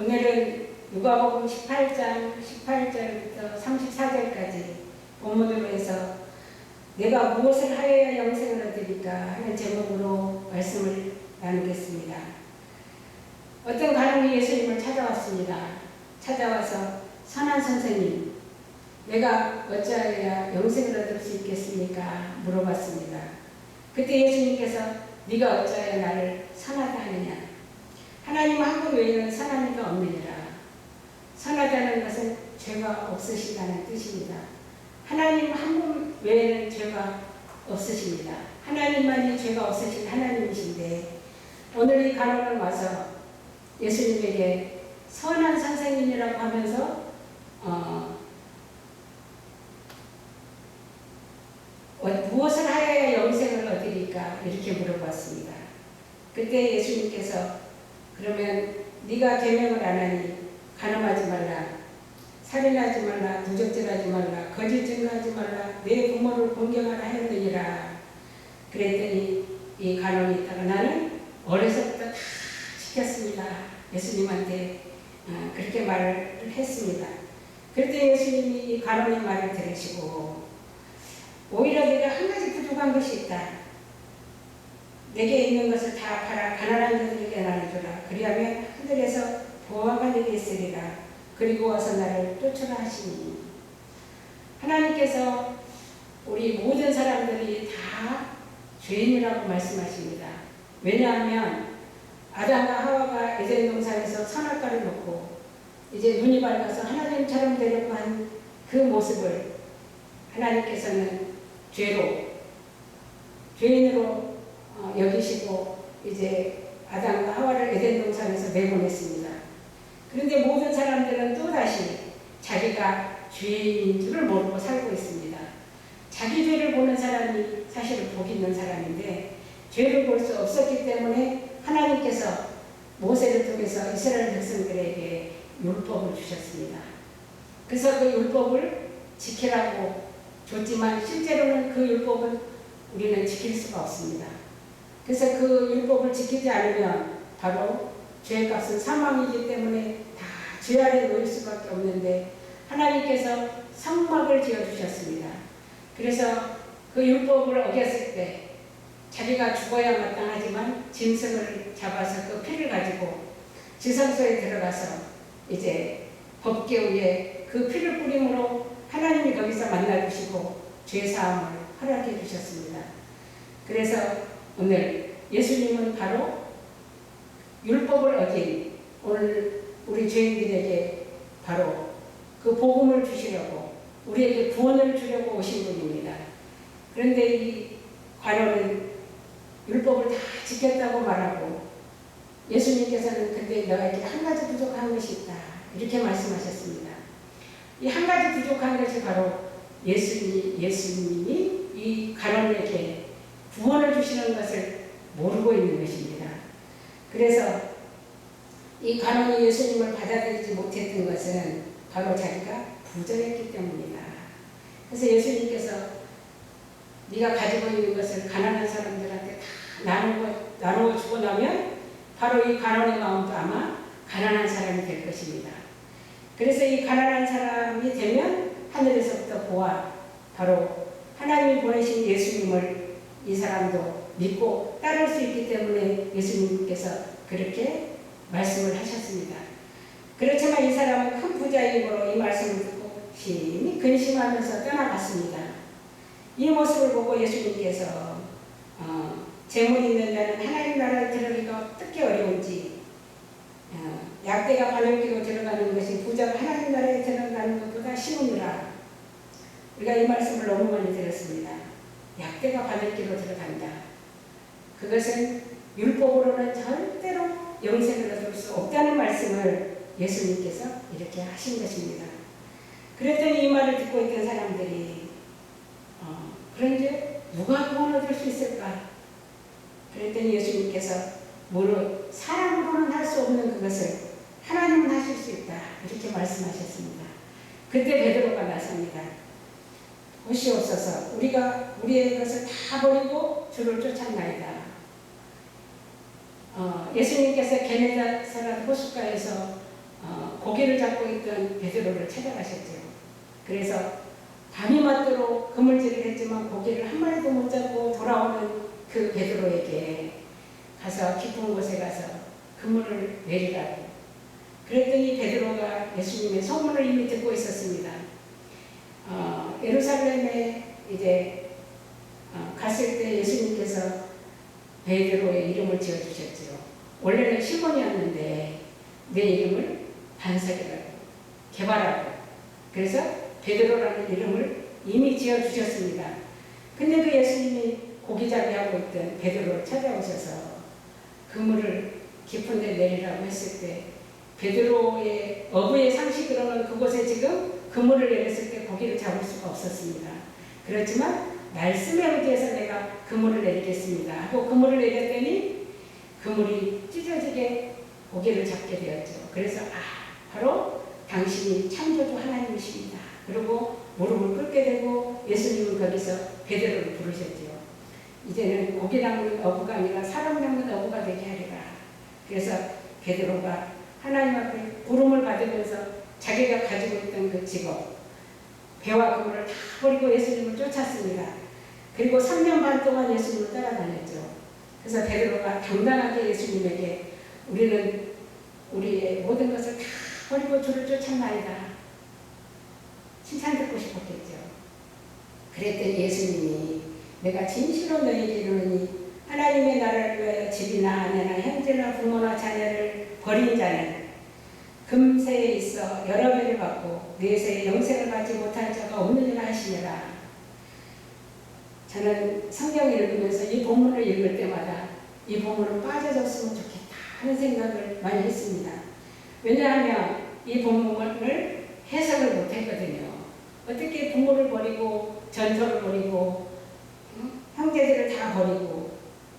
오늘은 누가복음 18장 18절부터 34절까지 본문으로 해서 내가 무엇을 하여야 영생을 얻으리까 하는 제목으로 말씀을 나누겠습니다. 어떤 가령이 예수님을 찾아왔습니다. 찾아와서 선한 선생님, 내가 어찌하여야 영생을 얻을 수 있겠습니까? 물어봤습니다. 그때 예수님께서 네가 어찌하여 나를 선하다 하느냐? 하나님 한 분 외에는 선한 이가 없느니라. 선하다는 것은 죄가 없으시다는 뜻입니다. 하나님 한 분 외에는 죄가 없으십니다. 하나님만이 죄가 없으신 하나님이신데 오늘 이 가론을 와서 예수님에게 선한 선생님이라고 하면서 어, 어, 무엇을 하여야 영생을 얻으리까 이렇게 물어봤습니다. 그때 예수님께서 그러면 네가 계명을 안 하니 가늠하지 말라. 살인하지 말라. 부적절하지 말라. 거짓 증거하지 말라. 내 부모를 공경하라 하였느니라. 그랬더니 이 간원이 있다가 나는 어려서부터 다 지켰습니다. 예수님한테 어, 그렇게 말을 했습니다. 그랬더니 예수님이 이 간원의 말을 들으시고 오히려 내가 한 가지 부족한 것이 있다 내게 있는 것을 다 팔아 가난한 자들에게 나눠주라. 그리하면 하늘에서 보화가 내게 있으리라. 그리고 와서 나를 쫓아라 하시니 하나님께서 우리 모든 사람들이 다 죄인이라고 말씀하십니다. 왜냐하면 아담과 하와가 에덴 동산에서 선악과를 먹고 이제 눈이 밝아서 하나님처럼 되려고 한 그 모습을 하나님께서는 죄로 죄인으로 어, 여기시고 이제 아담과 하와를 에덴 동산에서 내보냈습니다. 그런데 모든 사람들은 또다시 자기가 죄인인 줄을 모르고 살고 있습니다. 자기 죄를 보는 사람이 사실은 복 있는 사람인데 죄를 볼 수 없었기 때문에 하나님께서 모세를 통해서 이스라엘 백성들에게 율법을 주셨습니다. 그래서 그 율법을 지키라고 줬지만 실제로는 그 율법은 우리는 지킬 수가 없습니다. 그래서 그 율법을 지키지 않으면 바로 죄의 값은 사망이기 때문에 다 죄 아래 놓일 수밖에 없는데 하나님께서 성막을 지어주셨습니다. 그래서 그 율법을 어겼을 때 자기가 죽어야 마땅하지만 짐승을 잡아서 그 피를 가지고 지성소에 들어가서 이제 법계 위에 그 피를 뿌림으로 하나님이 거기서 만나주시고 죄사함을 허락해 주셨습니다. 그래서 오늘 예수님은 바로 율법을 어긴 오늘 우리 죄인들에게 바로 그 복음을 주시려고 우리에게 구원을 주려고 오신 분입니다. 그런데 이 관원은 율법을 다 지켰다고 말하고 예수님께서는 근데 너에게 한 가지 부족한 것이 있다. 이렇게 말씀하셨습니다. 이 한 가지 부족한 것이 바로 예수님, 예수님이 이 관원에게 구원을 주시는 것을 모르고 있는 것입니다. 그래서 이 간원이 예수님을 받아들이지 못했던 것은 바로 자기가 부정했기 때문이다. 그래서 예수님께서 네가 가지고 있는 것을 가난한 사람들한테 다 나누고, 나누어 주고 나면 바로 이 가난의 마음도 아마 가난한 사람이 될 것입니다. 그래서 이 가난한 사람이 되면 하늘에서부터 보아 바로 하나님이 보내신 예수님을 이 사람도 믿고 따를 수 있기 때문에 예수님께서 그렇게 말씀을 하셨습니다. 그렇지만 이 사람은 큰 부자이므로 이 말씀을 듣고 심히 근심하면서 떠나갔습니다. 이 모습을 보고 예수님께서 어, 재물 있는 자는 하나님 나라에 들어가기가 어떻게 어려운지 어, 약대가 바늘기로 들어가는 것이 부자가 하나님 나라에 들어가는 것보다 쉬우니라 우리가 이 말씀을 너무 많이 들었습니다. 약대가 바늘기로 들어간다. 그것은 율법으로는 절대로 영생을 얻을 수 없다는 말씀을 예수님께서 이렇게 하신 것입니다. 그랬더니 이 말을 듣고 있던 사람들이 어, 그런데 누가 구원 얻을 수 있을까? 그랬더니 예수님께서 무릇 사람으로는 할 수 없는 그것을 하나님은 하실 수 있다. 이렇게 말씀하셨습니다. 그때 베드로가 나섭니다. 보시옵소서 우리가 우리의 것을 다 버리고 주를 쫓았나이다. 어, 예수님께서 게네사라 호숫가에서 고기를 잡고 있던 베드로를 찾아가셨죠. 그래서 밤이 맞도록 그물질을 했지만 고기를 한 마리도 못 잡고 돌아오는 그 베드로에게 가서 깊은 곳에 가서 그물을 내리라고. 그랬더니 베드로가 예수님의 소문을 이미 듣고 있었습니다. 어, 예루살렘에 이제 어, 갔을 때 예수님께서 베드로의 이름을 지어주셨죠. 원래는 시몬이었는데 내 이름을 반석이라고 개발하고 그래서 베드로라는 이름을 이미 지어주셨습니다. 근데 그 예수님이 고기잡이하고 있던 베드로를 찾아오셔서 그물을 깊은 데 내리라고 했을 때 베드로의 어부의 상식으로는 그곳에 지금 그물을 내렸을 때 고기를 잡을 수가 없었습니다. 그렇지만 말씀에 의지해서 내가 그물을 내리겠습니다 하고 그물을 내렸더니 그물이 찢어지게 고기를 잡게 되었죠. 그래서 아 바로 당신이 창조주 하나님이십니다. 그리고 무릎을 꿇게 되고 예수님은 거기서 베드로를 부르셨죠. 이제는 고기 낚는 어부가 아니라 사람 낚는 어부가 되게 하리라. 그래서 베드로가 하나님 앞에 부름을 받으면서 자기가 가지고 있던 그 직업, 배와 그물을 다 버리고 예수님을 쫓았습니다. 그리고 3년 반 동안 예수님을 따라다녔죠. 그래서 베드로가 당당하게 예수님에게 우리는 우리의 모든 것을 다 버리고 주를 쫓았나이다. 칭찬 듣고 싶었겠죠. 그랬더니 예수님이 내가 진실로 너희에게 이르노니 하나님의 나라를 위하여 집이나 아내나 형제나 부모나 자녀를 버린 자는 금세에 있어 여러 배를 받고 내세에 영생을 받지 못할 자가 없느니라 하시니라. 저는 성경 읽으면서 이 본문을 읽을 때마다 이 본문은 빠져줬으면 좋겠다 하는 생각을 많이 했습니다. 왜냐하면 이 본문을 해석을 못했거든요. 어떻게 부모를 버리고 전설을 버리고 응? 형제들을 다 버리고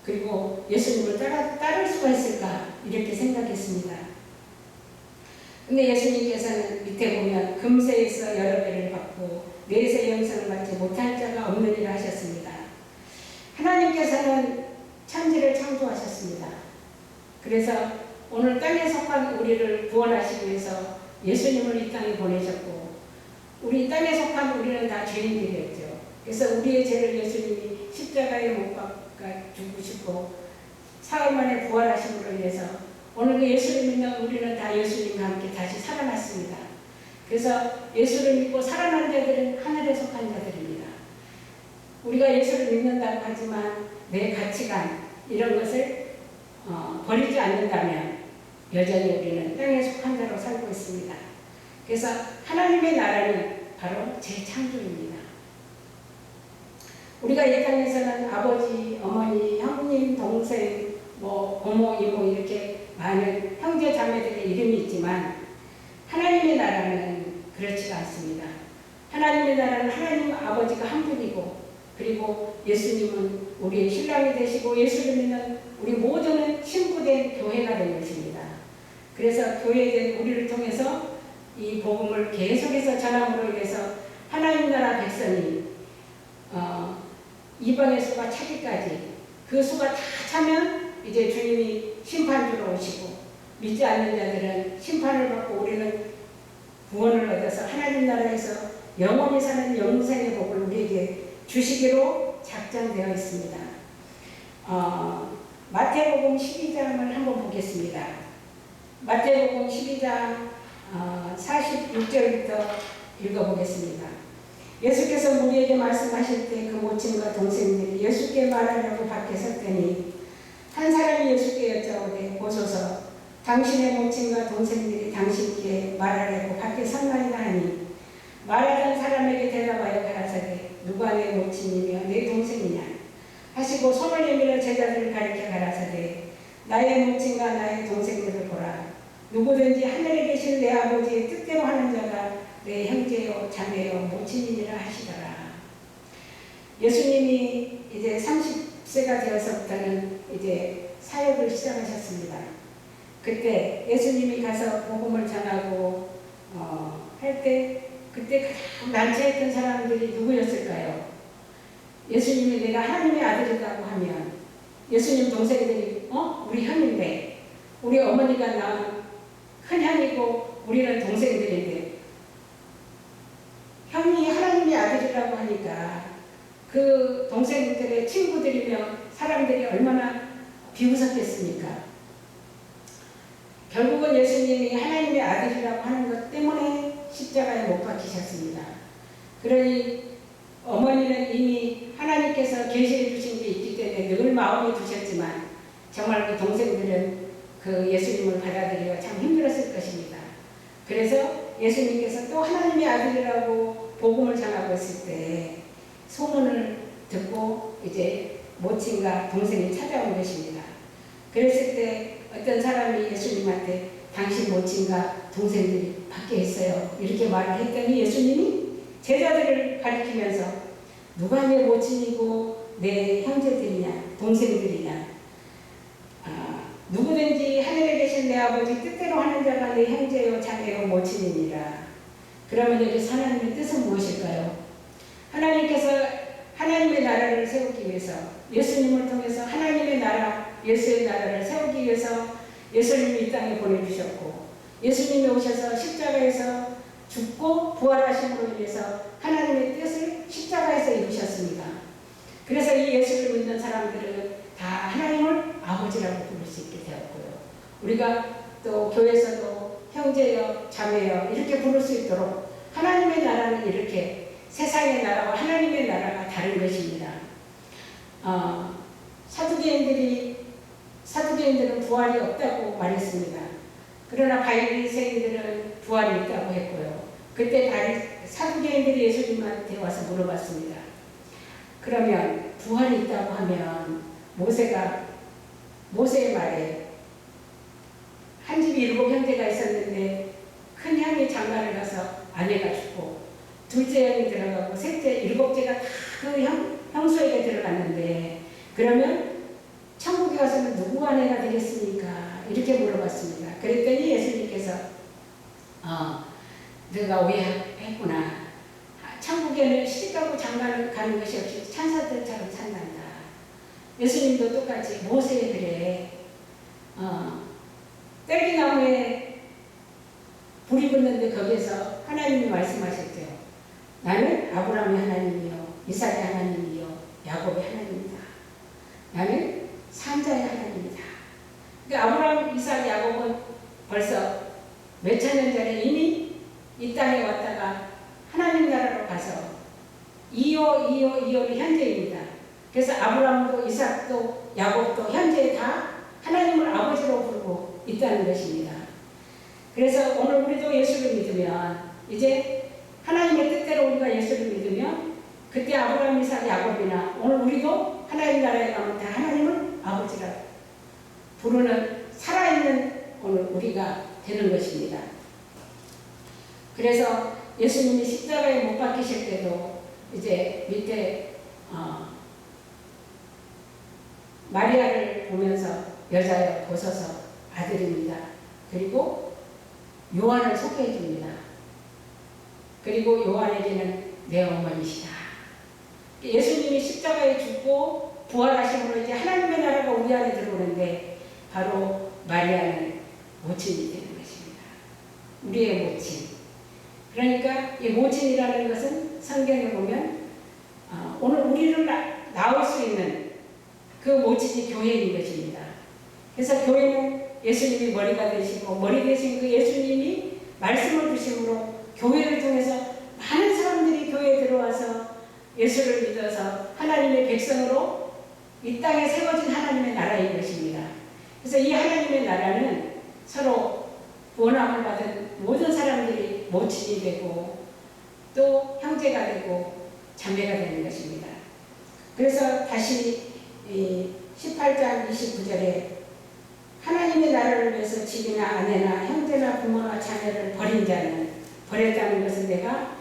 그리고 예수님을 따라, 따를 수가 있을까 이렇게 생각했습니다. 근데 예수님께서는 밑에 보면 금세에서 여러 배를 받고 내세 영생을 받지 못할 자가 없느니라 하셨습니다. 하나님께서는 천지를 창조하셨습니다. 그래서 오늘 땅에 속한 우리를 구원하시기 위해서 예수님을 이 땅에 보내셨고 우리 땅에 속한 우리는 다 죄인들이었죠. 그래서 우리의 죄를 예수님이 십자가에 못 박아 죽으시고 사흘 만에 부활하심으로 인해서 오늘 그 예수를 믿는 우리는 다 예수님과 함께 다시 살아났습니다. 그래서 예수를 믿고 살아난 자들은 하늘에 속한 자들입니다. 우리가 예수를 믿는다고 하지만 내 가치관 이런 것을 어, 버리지 않는다면 여전히 우리는 땅에 속한 자로 살고 있습니다. 그래서 하나님의 나라는 바로 재창조입니다. 우리가 이 땅에서는 아버지, 어머니, 형님, 동생, 뭐 고모, 이모 이렇게 많은 형제 자매들의 이름이 있지만 하나님의 나라는 그렇지가 않습니다. 하나님의 나라는 하나님 아버지가 한 분이고 그리고 예수님은 우리의 신랑이 되시고 예수를 믿는 우리 모두는 신부된 교회가 된 것입니다. 그래서 교회된 우리를 통해서 이 복음을 계속해서 전함으로 인해서 하나님 나라 백성이 어, 이방의 수가 차기까지 그 수가 다 차면 이제 주님이 심판주로 오시고 믿지 않는 자들은 심판을 받고 우리는 구원을 얻어서 하나님 나라에서 영원히 사는 영생의 복을 우리에게 주시기로 작정되어 있습니다. 어, 마태복음 12장을 한번 보겠습니다. 마태복음 12장 어, 46절부터 읽어보겠습니다. 예수께서 우리에게 말씀하실 때 그 모친과 동생들이 예수께 말하려고 밖에 섰더니 한 사람이 예수께 여쭤오되 보소서. 당신의 모친과 동생들이 당신께 말하려고 밖에 섰나이다 하니. 말하던 사람에게 대답하여 가라사대 누가 내 모친이며 내 동생이냐? 하시고 손을 내밀어 제자들을 가리켜 가라사대 나의 모친과 나의 동생들을 보라. 누구든지 하늘에 계신 내 아버지의 뜻대로 하는 자가 내 형제요 자매요 모친이니라 하시더라. 예수님이 이제 30 때가 되어서부터는 이제 사역을 시작하셨습니다. 그때 예수님이 가서 복음을 전하고 어, 할때 그때 가장 난처했던 사람들이 누구였을까요? 예수님이 내가 하나님의 아들이라고 하면 예수님 동생들이 어? 우리 형인데 우리 어머니가 나은 큰 형이고 우리는 동생들인데 형이 하나님의 아들이라고 하니까 그 동생들의 친구들이며 사람들이 얼마나 비웃었겠습니까? 결국은 예수님이 하나님의 아들이라고 하는 것 때문에 십자가에 못 박히셨습니다. 그러니 어머니는 이미 하나님께서 계시해 주신 게 있기 때문에 늘 마음에 두셨지만 정말 그 동생들은 그 예수님을 받아들이기가 참 힘들었을 것입니다. 그래서 예수님께서 또 하나님의 아들이라고 복음을 전하고 있을 때 소문을 듣고 이제 모친과 동생이 찾아온 것입니다. 그랬을 때 어떤 사람이 예수님한테 당신 모친과 동생들이 밖에 있어요. 이렇게 말을 했더니 예수님이 제자들을 가리키면서 누가 내 모친이고 내 형제들이냐 동생들이냐 아, 누구든지 하늘에 계신 내 아버지 뜻대로 하는 자가 내 형제요 자매요 모친이니라 그러면 여기서 하나님의 뜻은 무엇일까요? 하나님께서 하나님의 나라를 세우기 위해서 예수님을 통해서 하나님의 나라 예수의 나라를 세우기 위해서 예수님이 이 땅에 보내주셨고 예수님이 오셔서 십자가에서 죽고 부활하심으로 인해서 하나님의 뜻을 십자가에서 이루셨습니다. 그래서 이 예수를 믿는 사람들은 다 하나님을 아버지라고 부를 수 있게 되었고요. 우리가 또 교회에서도 형제여 자매여 이렇게 부를 수 있도록 하나님의 나라는 이렇게 세상의 나라와 하나님의 나라가 다른 것입니다. 어, 사두개인들이 사두개인들은 부활이 없다고 말했습니다. 그러나 바리새인들은 부활이 있다고 했고요. 그때 사두개인들이 예수님한테 와서 물어봤습니다. 그러면 부활이 있다고 하면 모세가 모세의 말에 한 집이 일곱 형제가 있었는데 큰 형이 장가를 가서 아내가 죽고 둘째 형이 들어가고 셋째 일곱째가 다그 형수에게 들어갔는데 그러면 천국에 가서는 누구 아내가 되겠습니까? 이렇게 물어봤습니다. 그랬더니 예수님께서 어, 내가 오해했구나. 천국에는 시집가고 장가를 가는 것이 없이 찬사들처럼 산단다. 예수님도 똑같이 모세에 그래. 어, 딸기나무에 불이 붙는데 거기에서 하나님이 말씀하셨죠. 나는 아브라함의 하나님이요, 이삭의 하나님이요, 야곱의 하나님이다. 나는 산자의 하나님이다. 그러니까 아브라함, 이삭, 야곱은 벌써 몇천 년 전에 이미 이 땅에 왔다가 하나님 나라로 가서 이호, 이호, 이호는 현재입니다. 그래서 아브라함도 이삭도 야곱도 현재 다 하나님을 아버지로 부르고 있다는 것입니다. 그래서 오늘 우리도 예수를 믿으면 이제 하나님의 뜻대로 우리가 예수를 믿으면 그때 아브라함, 이삭, 야곱이나 오늘 우리도 하나님 나라에 가면 다 하나님을 아버지라 부르는 살아있는 오늘 우리가 되는 것입니다. 그래서 예수님이 십자가에 못 박히실 때도 이제 밑에 어, 마리아를 보면서 여자여 보소서 아들입니다. 그리고 요한을 소개해 줍니다. 그리고 요한에게는 내 어머니시다. 예수님이 십자가에 죽고 부활하심으로 이제 하나님의 나라가 우리 안에 들어오는데 바로 마리아는 모친이 되는 것입니다. 우리의 모친. 그러니까 이 모친이라는 것은 성경에 보면 어, 오늘 우리를 나, 나올 수 있는 그 모친이 교회인 것입니다. 그래서 교회는 예수님이 머리가 되시고 머리 되신 그 예수님이 말씀을 주심으로 교회를 통해서 많은 사람들이 교회에 들어와서 예수를 믿어서 하나님의 백성으로 이 땅에 세워진 하나님의 나라인 것입니다. 그래서 이 하나님의 나라는 서로 원함을 받은 모든 사람들이 모친이 되고 또 형제가 되고 자매가 되는 것입니다. 그래서 다시 18장 29절에 하나님의 나라를 위해서 집이나 아내나 형제나 부모나 자녀를 버린 자는 버렸다는 것은 내가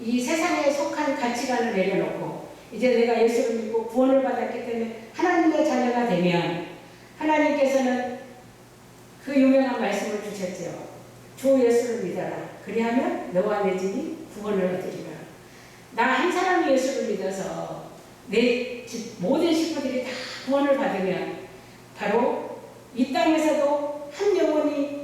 이 세상에 속한 가치관을 내려놓고 이제 내가 예수를 믿고 구원을 받았기 때문에 하나님의 자녀가 되면 하나님께서는 그 유명한 말씀을 주셨죠. 주 예수를 믿어라. 그리하면 너와 내 집이 구원을 얻으리라. 나 한 사람이 예수를 믿어서 내 집 모든 식구들이 다 구원을 받으면 바로 이 땅에서도 한 영혼이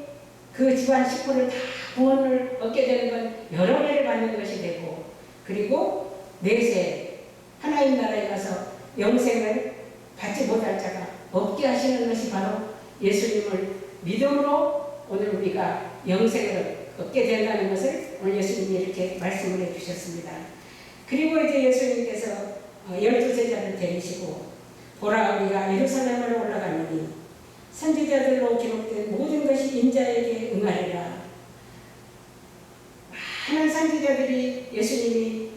그 집안 식구를 다 구원을 얻게 되는 건 여러 배를 받는 것이 되고 그리고 내세 하나님 나라에 가서 영생을 받지 못할 자가 없게 하시는 것이 바로 예수님을 믿음으로 오늘 우리가 영생을 얻게 된다는 것을 오늘 예수님이 이렇게 말씀을 해주셨습니다. 그리고 이제 예수님께서 어, 열두 제자를 데리시고 보라 우리가 예루살렘으로 올라가느니 선지자들로 기록된 모든 것이 인자에게 응하리라. 많은 선지자들이 예수님이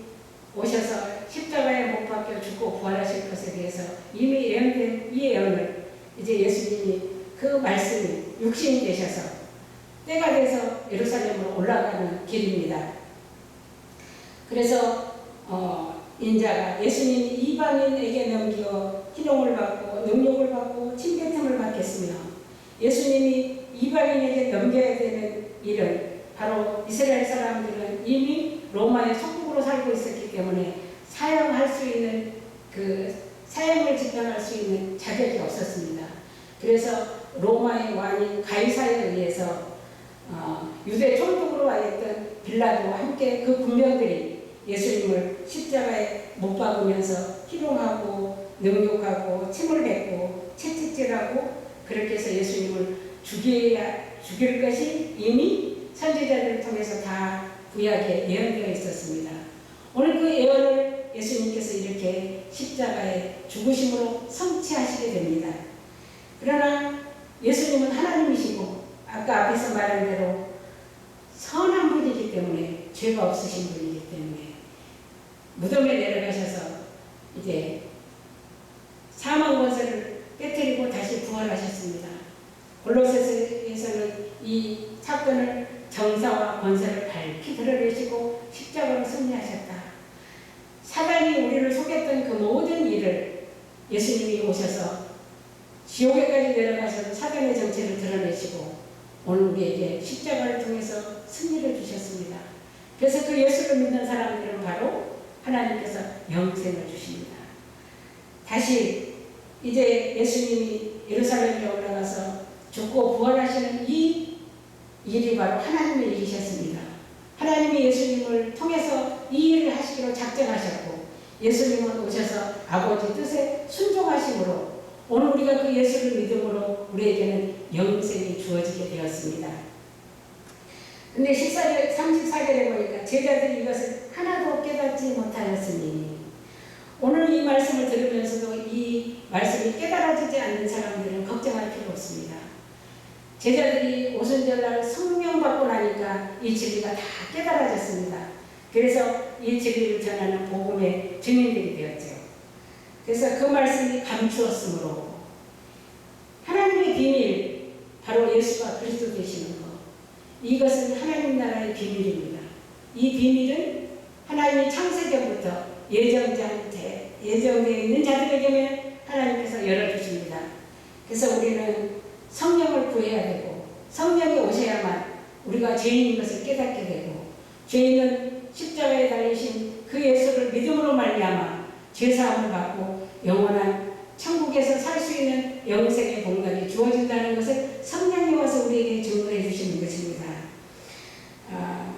오셔서 십자가에 못 박혀 죽고 부활하실 것에 대해서 이미 예언된 이 예언을 이제 예수님이 그 말씀이 육신이 되셔서 때가 돼서 예루살렘으로 올라가는 길입니다. 그래서 어, 인자가 예수님이 이방인에게 넘겨 희롱을 받고 능욕을 받고 침뱉음을 받겠으며 예수님이 이방인에게 넘겨야 되는 일은 바로 이스라엘 사람들은 이미 로마의 속국으로 살고 있었기 때문에 사용할 수 있는 그 사용을 집행할 수 있는 자격이 없었습니다. 그래서 로마의 왕인 가이사에 의해서 어, 유대 총독으로 와 있던 빌라도와 함께 그 군병들이 예수님을 십자가에 못 박으면서 희롱하고 능욕하고 침을 뱉고 채찍질하고 그렇게 해서 예수님을 죽여야 죽일 것이 이미 선지자들을 통해서 다 구약에 예언되어 있었습니다. 오늘 그 예언을 예수님께서 이렇게 십자가에 죽으심으로 성취하시게 됩니다. 그러나 예수님은 하나님이시고 아까 앞에서 말한 대로 선한 분이기 때문에 죄가 없으신 분이기 때문에 무덤에 내려가셔서 이제 사망 권세를 깨뜨리고 다시 부활하셨습니다. 골로새서에서는 이 사건을 정사와 권세를 밝히 드러내시고 십자가로 승리하셨다. 사단이 우리를 속였던 그 모든 일을 예수님이 오셔서 지옥에까지 내려가셔서 사단의 정체를 드러내시고 오늘 우리에게 십자가를 통해서 승리를 주셨습니다. 그래서 그 예수를 믿는 사람들은 바로 하나님께서 영생을 주십니다. 다시 이제 예수님이 예루살렘에 올라가서 죽고 부활하시는 이 일이 바로 하나님의 일이셨습니다. 하나님이 예수님을 통해서 이 일을 하시기로 작정하셨고 예수님은 오셔서 아버지 뜻에 순종하심으로 오늘 우리가 그 예수를 믿음으로 우리에게는 영생이 주어지게 되었습니다. 근데 14절, 34절에 보니까 제자들이 이것을 하나도 깨닫지 못하였으니 오늘 이 말씀을 들으면서도 이 말씀이 깨달아지지 않는 사람들은 걱정할 필요 없습니다. 제자들이 오순절날 성령 받고 나니까 이 진리가 다 깨달아졌습니다. 그래서 이 진리를 전하는 복음의 증인들이 되었죠. 그래서 그 말씀이 감추었으므로 하나님의 비밀 바로 예수가 그리스도 되시는 것 이것은 하나님 나라의 비밀입니다. 이 비밀은 하나님이 창세전부터 예정장 예정되어 있는 자들에게만 하나님께서 열어주십니다. 그래서 우리는 성령을 구해야 되고 성령이 오셔야만 우리가 죄인인 것을 깨닫게 되고 죄인은 십자가에 달리신 그 예수를 믿음으로 말미암아 죄사함을 받고 영원한 천국에서 살 수 있는 영생의 공간이 주어진다는 것을 성령이 와서 우리에게 증거해 주시는 것입니다. 아,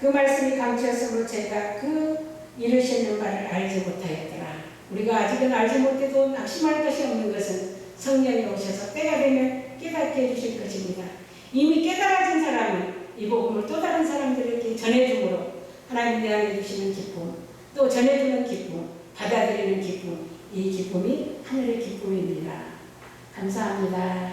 그 말씀이 감추었으므로 제가 그 이르시는 바를 알지 못하였더라. 우리가 아직은 알지 못해도 낙심할 것이 없는 것은 성령이 오셔서 때가 되면 깨닫게 해주실 것입니다. 이미 깨달아진 사람은 이 복음을 또 다른 사람들에게 전해줌으로 하나님 대하여 주시는 기쁨, 또 전해주는 기쁨, 받아들이는 기쁨, 이 기쁨이 하늘의 기쁨입니다. 감사합니다.